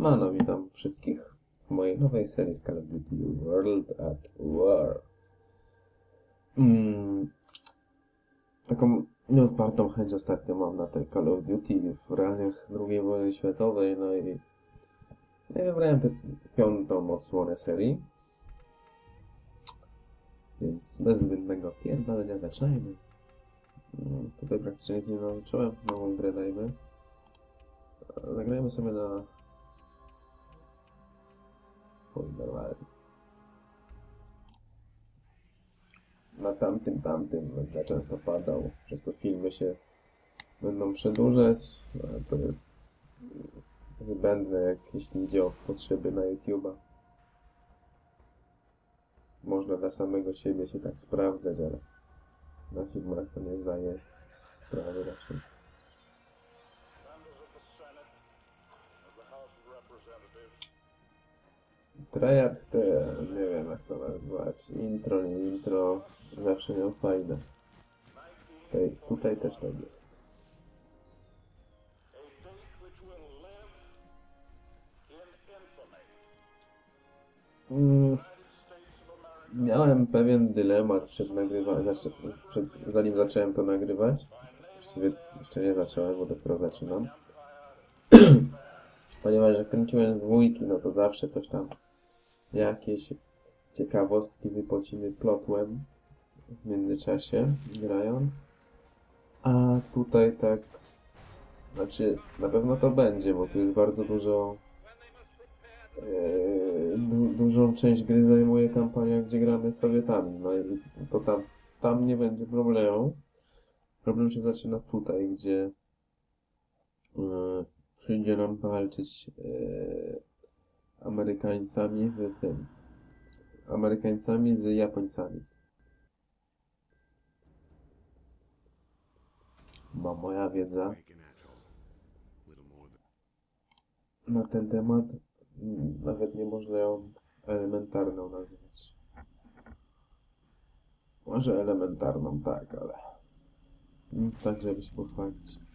No, no, witam wszystkich w mojej nowej serii z Call of Duty World at War. Mm, taką nieodpartą chęć ostatnio mam na tej Call of Duty w realiach II wojny światowej, no i, no i wybrałem tę piątą odsłonę serii. Więc bez zbędnego pierdolenia zaczynajmy. Mm, Tutaj praktycznie nic nie nauczyłem, nową grę dajmy. Zagrajmy sobie na... Oj, normalnie. Na tamtym, tamtym będę często padał, przez to filmy się będą przedłużać, ale to jest zbędne, jak jeśli idzie o potrzeby na YouTube'a. Można dla samego siebie się tak sprawdzać, ale na filmach to nie zdaje sprawy raczej. To ja nie wiem jak to nazwać. Intro, nie intro, zawsze miał fajne. Tutaj, tutaj też tak jest. Mm, miałem pewien dylemat przed nagrywaniem, znaczy, przed, zanim zacząłem to nagrywać. Właściwie jeszcze nie zacząłem, bo dopiero zaczynam. Ponieważ jak kręciłem z dwójki, no to zawsze coś tam, jakieś ciekawostki wypocimy plotłem w międzyczasie, grając. A tutaj tak, znaczy na pewno to będzie, bo tu jest bardzo dużo, e, du, dużą część gry zajmuje kampania, gdzie gramy Sowietami, no i to tam, tam nie będzie problemu. Problem się zaczyna tutaj, gdzie e, przyjdzie nam walczyć e, Amerykańcami w tym. Amerykańcami z Japońcami. Bo moja wiedza na ten temat nawet nie można ją elementarną nazwać. Może elementarną, tak, ale nic tak, żeby się pochwalić.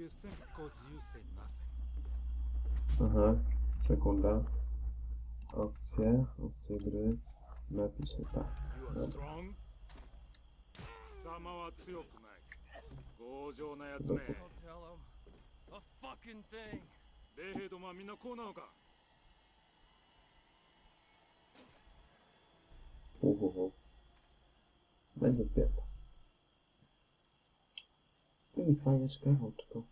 You think because you say nothing. Aha, sekunda. Opcje, opcje gry. Napisy, tak. You are Dobra. strong? 貴様は強くない。強情な奴め。 Dobra. Don't tell him. A fucking thing. 米兵どもはみんなこうなのか Uhuhu. Będzie wpięta. i fajeczka w oczko.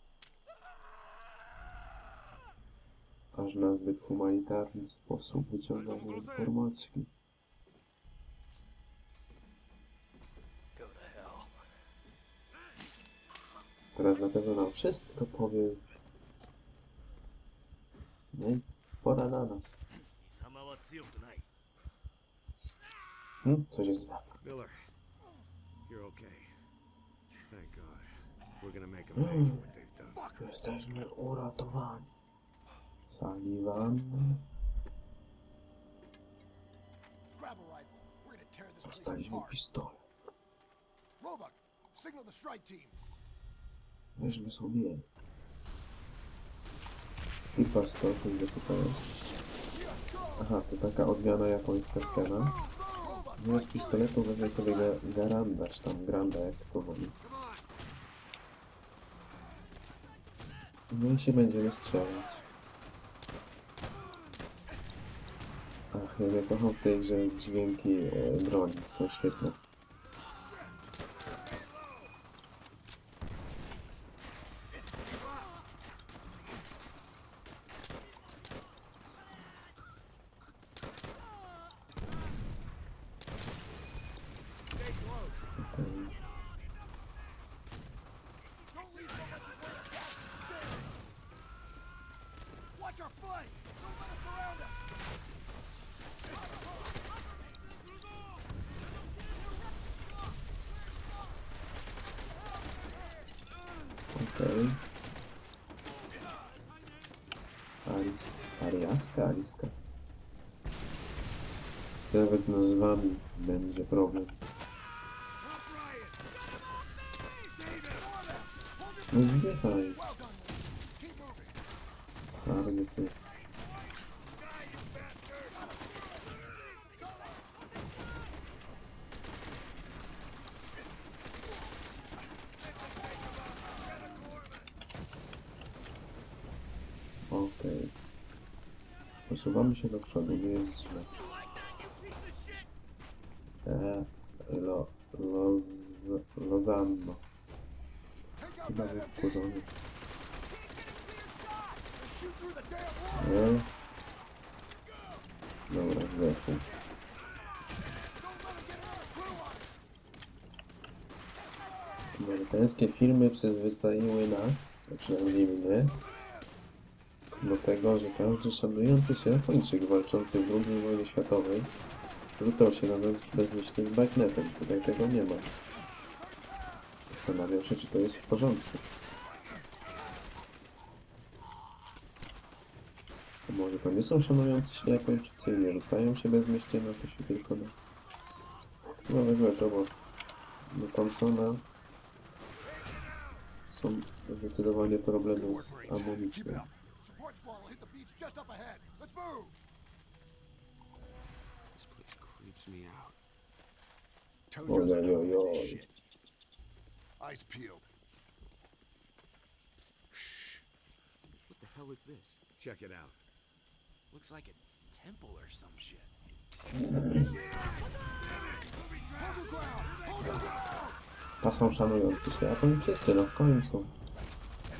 Aż na zbyt humanitarny sposób wyciągamy informacje. Teraz na pewno nam wszystko powie. No i pora na nas. Hmm? Coś jest tak. Miller, you're okay gonna tear this place Dostaliśmy pistolet. Weźmy sobie. I pastolku, gdzie co to jest? Aha, to taka odwiana japońska scena. Zamiast pistoletu wezmę sobie ga garanda, czy tam granda, jak to woli. No się będziemy strzelać. Ach, ja kocham w tej grze dźwięki e, broni, są świetne. Okej. Aris. Ariaska? Aliska. Nawet z nazwami będzie problem. No zdychaj. Well done. Posuwamy się do przodu, nie jest źle. E, lo, loz, Lozanno. MG. wkurzony. Nie? Dobra, zdechł. Amerykańskie firmy przyzwyczaiły nas, przynajmniej mnie, do tego, że każdy szanujący się Japończyk walczący w II wojnie światowej rzucał się na nas bezmyślnie z bagnetem. Tutaj tego nie ma. Zastanawiam się, czy to jest w porządku. A może to nie są szanujący się Japończycy i nie rzucają się bezmyślnie na coś i tylko na... No wezmę to, bo do Thompsona są zdecydowanie problemy z amunicją. It up. Support squad will hit the beach just up ahead. Let's move. This place creeps me out. Toad Oj, doesn't oj, know oj, this oj. shit. Eyes peeled. Shh. What the hell is this? Check it out. Looks like a temple or some shit. Hold your ground. Hold your. To są szanujący się Japończycy, no w końcu.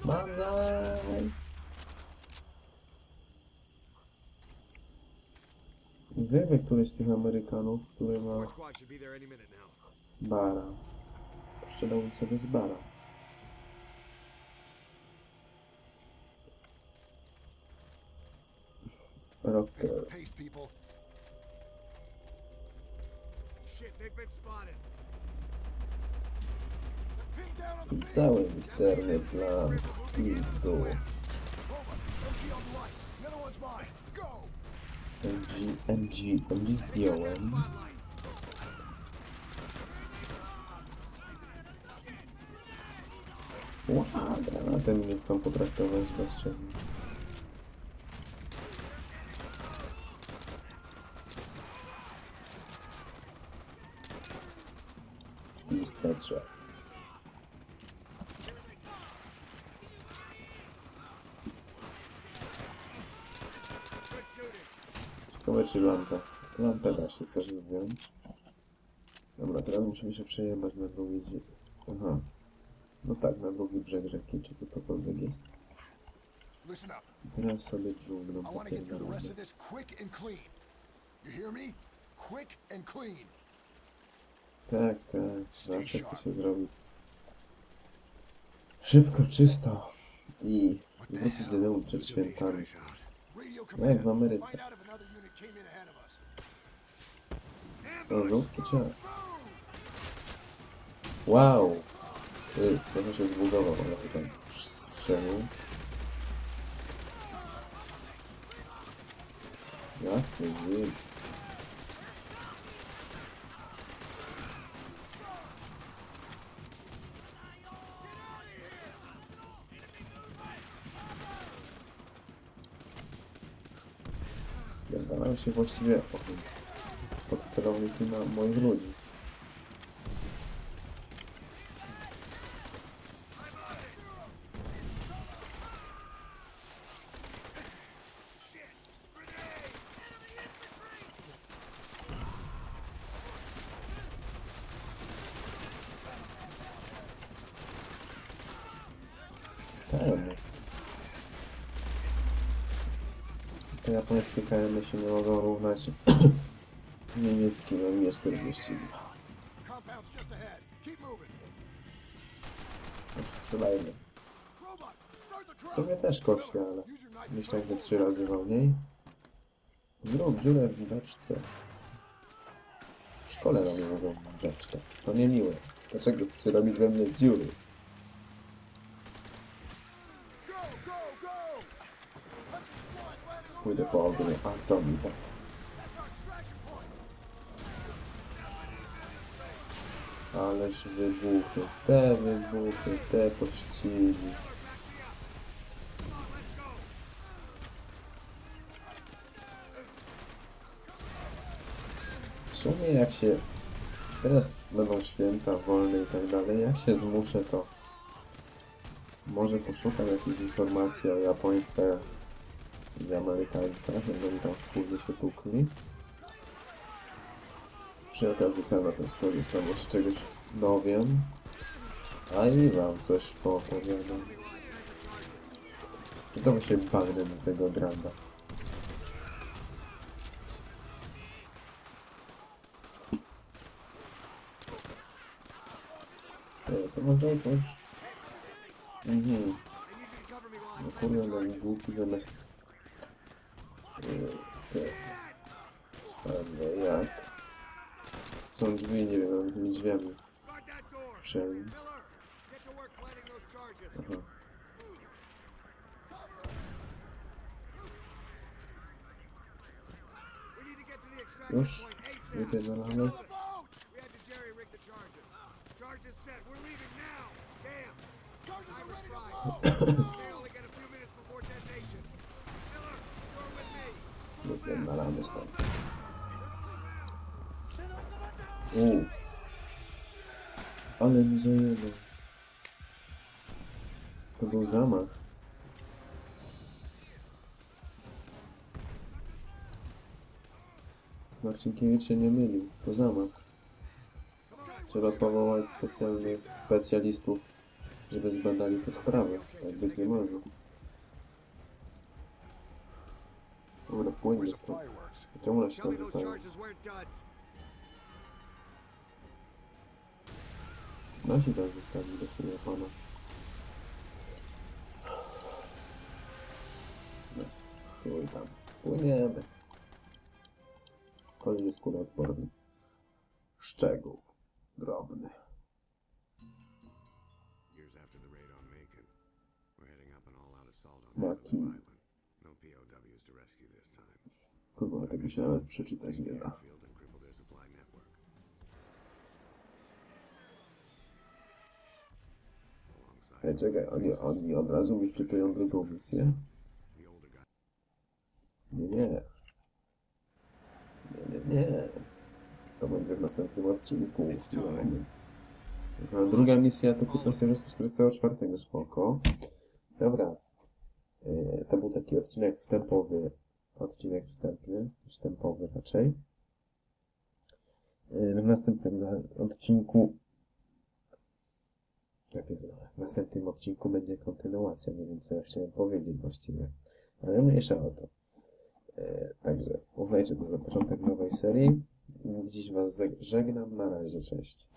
Banzai! Zdejmę któryś z tych Amerykanów, który ma bara. Sprzedałbym sobie z bara. Rocker. Cały misterny plan w pizdu. Go. MG, MG, MG zdjąłem. Wow, granatem mnie chcą potraktować bezczelnie. List headshot. Ciekawe czy lampę. Lampę da się też zdjąć. Dobra, teraz musimy się przejebać na drugi. Aha. No tak, na drugi brzeg rzeki, czy cokolwiek jest. Listen up. I teraz sobie dżunglą to clean. Tak, tak, zawsze chce się zrobić. Szybko, czysto i wrócić do domu przed świętami. Radio Jak w Ameryce. Są żółtki czy? Wow! Ty, trochę się zbugował, ale chyba strzelił. Jasny gwint. Pierdalają się właściwie pod celowniki na moich ludzi. Stałem. Te japońskie KM się nie mogą równać z niemieckim MG-42. Compound's just ahead. Keep moving. Znaczy, przylejmy. Robot, start the W sumie też kośle, ale myślę, że trzy razy wolniej. Zrób dziurę w beczce. W szkole na mnie mówią beczka. To niemiłe. Dlaczego chcecie robić we mnie dziury? Pójdę po ogniu. A co mi tak? Ależ wybuchy, te wybuchy, te pościgi. W sumie jak się... Teraz będą święta wolne i tak dalej. Jak się zmuszę, to może poszukam jakiejś informacji o Japońcach i Amerykańcach, jak oni tam wspólnie się tukli. Przy okazji sam na tym skorzystam, może czegoś dowiem. A i wam coś poopowiadam. Czy to się bagnę do tego granda? Co ma zrobić? Mhm. No kurde, no głupi zamiast... Są drzwi, nie wiem, mi drzwiami. Wszędzie. Aha. Już? Wypierdalamy. Charges set. We're leaving now. Damn. Charges are ready to Zajęło. To był zamach. Marcinkiewicz się nie mylił. To zamach. Trzeba powołać specjalnych specjalistów, żeby zbadali tę sprawę. Tak być nie może. Dobra, płynie stąd. Czemu ona się tam zostaje? Duds. Nasi tam zostali do chwili pana. No, chuj tam. Płyniemy. Koleś jest kuloodporny. Szczegół. Drobny. Northern Island. No. Kurwa, tego się nawet przeczytać nie da. Alongside Ej, czekaj, oni, oni od razu mi wczytują drugą misję? Nie, nie. Nie, nie, nie. To będzie w następnym odcinku. No. Druga misja to 15.44, spoko. Dobra. E, To był taki odcinek wstępowy. Odcinek wstępny. Wstępowy raczej. E, W następnym na- odcinku ja pierdolę. W następnym odcinku będzie kontynuacja. Nie wiem, co ja chciałem powiedzieć właściwie. Ale mniejsza o to. E, Także uważajcie, to za początek nowej serii. Dziś Was żegnam. Na razie, cześć.